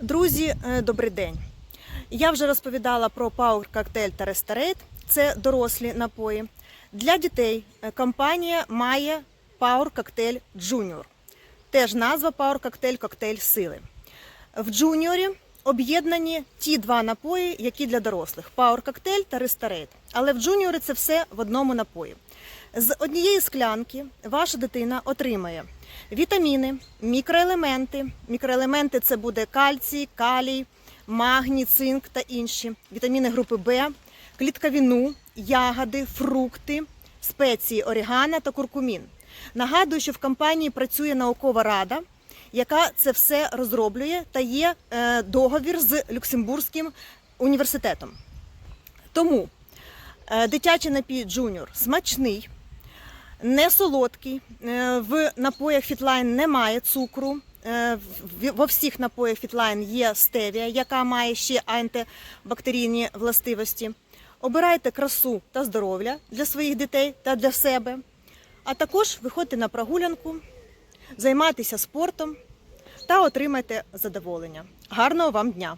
Друзі, е, добрий день. Я вже розповідала про Power Cocktail та Restorate. Це дорослі напої. Для дітей е, компанія має Power Cocktail Junior. Теж назва Power Cocktail коктейль сили. В Junior об'єднані ті два напої, які для дорослих Power Cocktail та Restorate. Але в Junior це все в одному напої. З однієї склянки ваша дитина отримає вітаміни, мікроелементи. Мікроелементи це буде кальцій, калій, магній, цинк та інші. Вітаміни групи Б, клітковину, ягоди, фрукти, спеції орігано та куркумін. Нагадую, що в компанії працює наукова рада, яка це все розроблює та є е, договір з Люксембурзьким університетом. Тому е, дитячий напій Джуніор смачний, не солодкий. Е, В напоях Фітлайн немає цукру. Е, Во всіх напоях Фітлайн є стевія, яка має ще антибактерійні властивості. Обирайте красу та здоров'я для своїх дітей та для себе. А також виходьте на прогулянку, займайтеся спортом та отримайте задоволення. Гарного вам дня!